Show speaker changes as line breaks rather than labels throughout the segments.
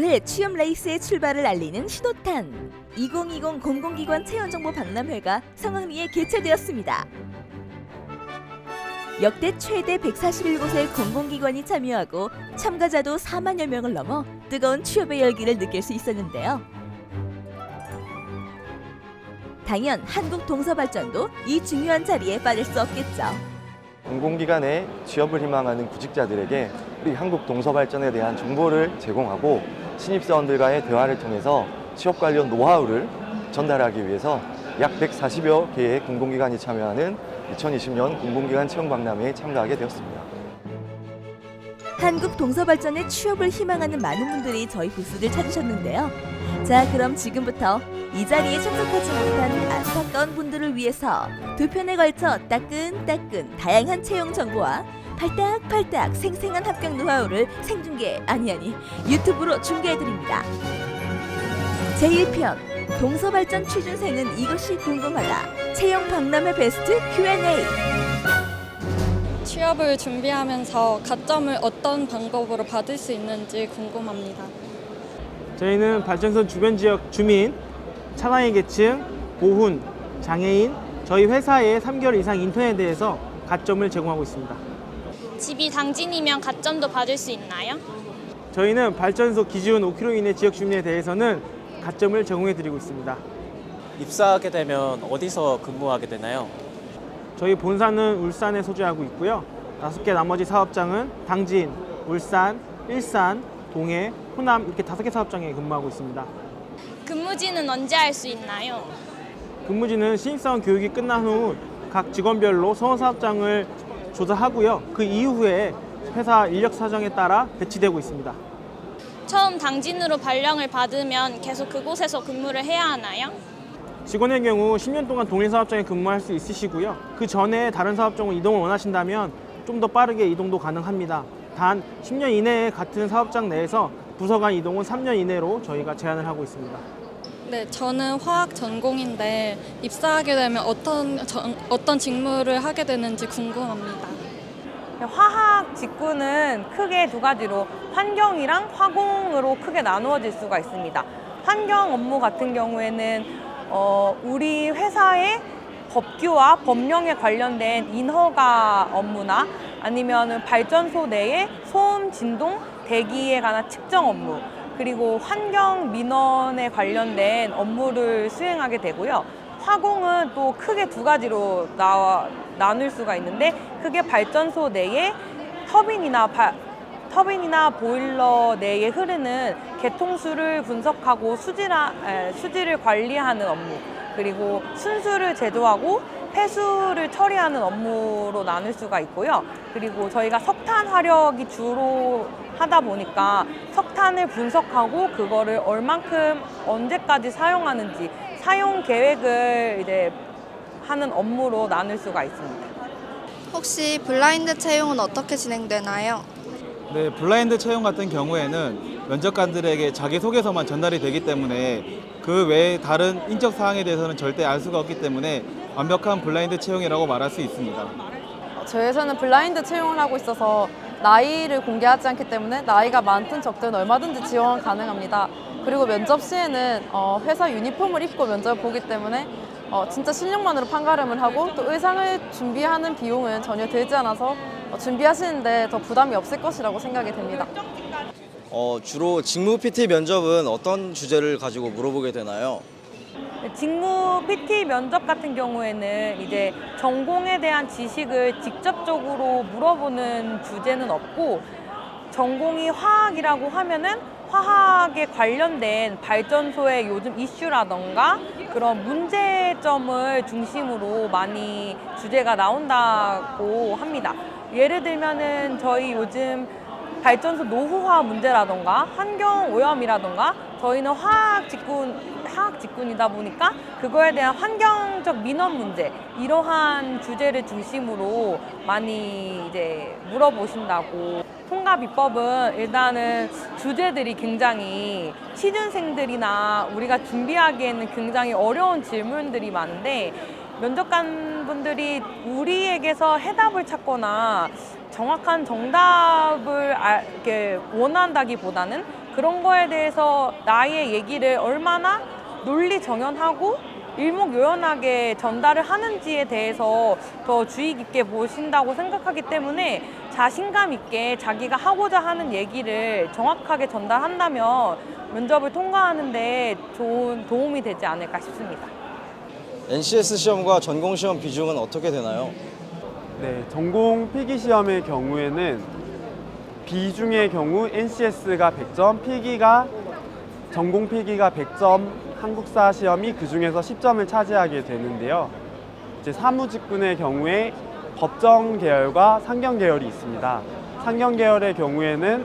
올해 취업 레이스의 출발을 알리는 신호탄 2020 공공기관 채용정보 박람회가 성황리에 개최되었습니다. 역대 최대 141곳의 공공기관이 참여하고 참가자도 4만여 명을 넘어 뜨거운 취업의 열기를 느낄 수 있었는데요. 당연 한국 동서발전도 이 중요한 자리에 빠질 수 없겠죠.
공공기관에 취업을 희망하는 구직자들에게 우리 한국 동서발전에 대한 정보를 제공하고 신입사원들과의 대화를 통해서 취업 관련 노하우를 전달하기 위해서 약 140여 개의 공공기관이 참여하는 2020년 공공기관 채용 박람회에 참가하게 되었습니다.
한국 동서 발전의 취업을 희망하는 많은 분들이 저희 부스를 찾으셨는데요. 자, 그럼 지금부터 이 자리에 참석하지 못한 안타까운 분들을 위해서 두 편에 걸쳐 따끈따끈 다양한 채용 정보와 팔딱팔딱 생생한 합격 노하우를 생중계 아니 아니 유튜브로 중계해드립니다. 제1편 동서발전 취준생은 이것이 궁금하다 채용 박람회 베스트 Q&A
취업을 준비하면서 가점을 어떤 방법으로 받을 수 있는지 궁금합니다.
저희는 발전소 주변 지역 주민, 차량의 계층, 보훈, 장애인, 저희 회사의 3개월 이상 인턴에 대해서 가점을 제공하고 있습니다.
집이 당진이면 가점도 받을 수 있나요?
저희는 발전소 기준 5km 이내 지역 주민에 대해서는 가점을 제공해 드리고 있습니다.
입사하게 되면 어디서 근무하게 되나요?
저희 본사는 울산에 소재하고 있고요. 다섯 개 나머지 사업장은 당진, 울산, 일산, 동해, 호남 이렇게 다섯 개 사업장에 근무하고 있습니다.
근무지는 언제 알수 있나요?
근무지는 신입사원 교육이 끝난 후 각 직원별로 서원 사업장을 조사하고요. 그 이후에 회사 인력 사정에 따라 배치되고 있습니다.
처음 당진으로 발령을 받으면 계속 그곳에서 근무를 해야 하나요?
직원의 경우 10년 동안 동일 사업장에 근무할 수 있으시고요. 그 전에 다른 사업장으로 이동을 원하신다면 좀 더 빠르게 이동도 가능합니다. 단 10년 이내에 같은 사업장 내에서 부서 간 이동은 3년 이내로 저희가 제한을 하고 있습니다.
네, 저는 화학 전공인데 입사하게 되면 어떤 전- 어떤 직무를 하게 되는지 궁금합니다.
화학 직구는 크게 두 가지로 환경이랑 화공으로 크게 나누어질 수가 있습니다. 환경 업무 같은 경우에는 어, 우리 회사의 법규와 법령에 관련된 인허가 업무나 아니면 발전소 내의 소음, 진동, 대기에 관한 측정 업무 그리고 환경 민원에 관련된 업무를 수행하게 되고요. 화공은 또 크게 두 가지로 나, 나눌 수가 있는데 크게 발전소 내에 터빈이나 바- 터빈이나 보일러 내에 흐르는 개통수를 분석하고 수질하, 에, 수질을 관리하는 업무 그리고 순수를 제조하고 폐수를 처리하는 업무로 나눌 수가 있고요. 그리고 저희가 석탄 화력이 주로 하다 보니까 석탄을 분석하고 그거를 얼만큼 언제까지 사용하는지 사용 계획을 이제 하는 업무로 나눌 수가 있습니다.
혹시 블라인드 채용은 어떻게 진행되나요?
네, 블라인드 채용 같은 경우에는 면접관들에게 자기소개서만 전달이 되기 때문에 그 외에 다른 인적 사항에 대해서는 절대 알 수가 없기 때문에 완벽한 블라인드 채용이라고 말할 수 있습니다.
저희 회사는 블라인드 채용을 하고 있어서 나이를 공개하지 않기 때문에 나이가 많든 적든 얼마든지 지원 가능합니다. 그리고 면접 시에는 어, 회사 유니폼을 입고 면접을 보기 때문에 어, 진짜 실력만으로 판가름을 하고 또 의상을 준비하는 비용은 전혀 들지 않아서 어, 준비하시는데 더 부담이 없을 것이라고 생각이 됩니다.
어, 주로 직무 PT 면접은 어떤 주제를 가지고 물어보게 되나요?
직무 PT 면접 같은 경우에는 이제 전공에 대한 지식을 직접적으로 물어보는 주제는 없고 전공이 화학이라고 하면은 화학에 관련된 발전소의 요즘 이슈라던가 그런 문제점을 중심으로 많이 주제가 나온다고 합니다. 예를 들면은 저희 요즘 발전소 노후화 문제라던가 환경 오염이라던가 저희는 화학 직군 화학 직군이다 보니까 그거에 대한 환경적 민원 문제 이러한 주제를 중심으로 많이 이제 물어보신다고. 통과 비법은 일단은 주제들이 굉장히 취준생들이나 우리가 준비하기에는 굉장히 어려운 질문들이 많은데 면접관 분들이 우리에게서 해답을 찾거나 정확한 정답을 알- 이렇게 원한다기보다는 그런 거에 대해서 나의 얘기를 얼마나 논리 정연하고 일목요연하게 전달을 하는지에 대해서 더 주의 깊게 보신다고 생각하기 때문에 자신감 있게 자기가 하고자 하는 얘기를 정확하게 전달한다면 면접을 통과하는데 좋은 도움이 되지 않을까 싶습니다.
NCS 시험과 전공 시험 비중은 어떻게 되나요?
네, 전공 필기 시험의 경우에는 비중의 경우 NCS가 100점, 필기가 전공 필기가 100점, 한국사 시험이 그 중에서 10점을 차지하게 되는데요. 이제 사무직군의 경우에 법정 계열과 상경 계열이 있습니다. 상경 계열의 경우에는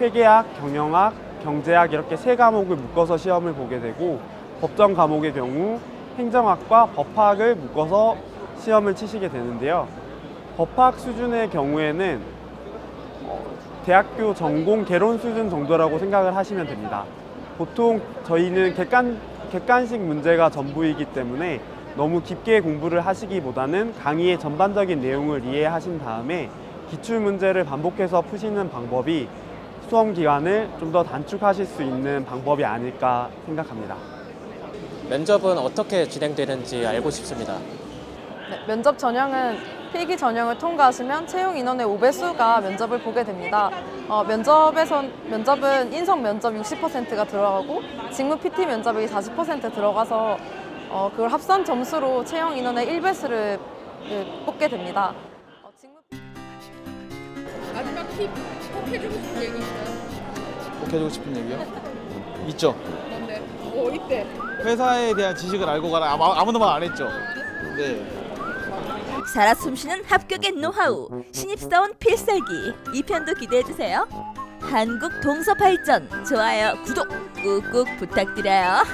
회계학, 경영학, 경제학 이렇게 세 과목을 묶어서 시험을 보게 되고 법정 과목의 경우 행정학과 법학을 묶어서 시험을 치시게 되는데요. 법학 수준의 경우에는 어, 대학교 전공 개론 수준 정도라고 생각을 하시면 됩니다. 보통 저희는 객관, 객관식 문제가 전부이기 때문에 너무 깊게 공부를 하시기보다는 강의의 전반적인 내용을 이해하신 다음에 기출 문제를 반복해서 푸시는 방법이 수험 기간을 좀 더 단축하실 수 있는 방법이 아닐까 생각합니다.
면접은 어떻게 진행되는지 알고 싶습니다.
네, 면접 전형은 필기 전형을 통과하시면 채용 인원의 5배수가 면접을 보게 됩니다. 어, 면접에선 면접은 인성 면접 60%가 들어가고 직무 PT 면접이 40% 들어가서 어, 그걸 합산 점수로 채용 인원의 1배수를 뽑게 됩니다. 어, 직무
꼭 해주고 싶은 얘기요? 있죠. 회사에 대한 지식을 알고 가라. 아무, 아무도 말 안 했죠. 네.
살아 숨쉬는 합격의 노하우 신입사원 필살기 이 편도 기대해 주세요. 한국 동서 발전 좋아요 구독 꾹꾹 부탁드려요.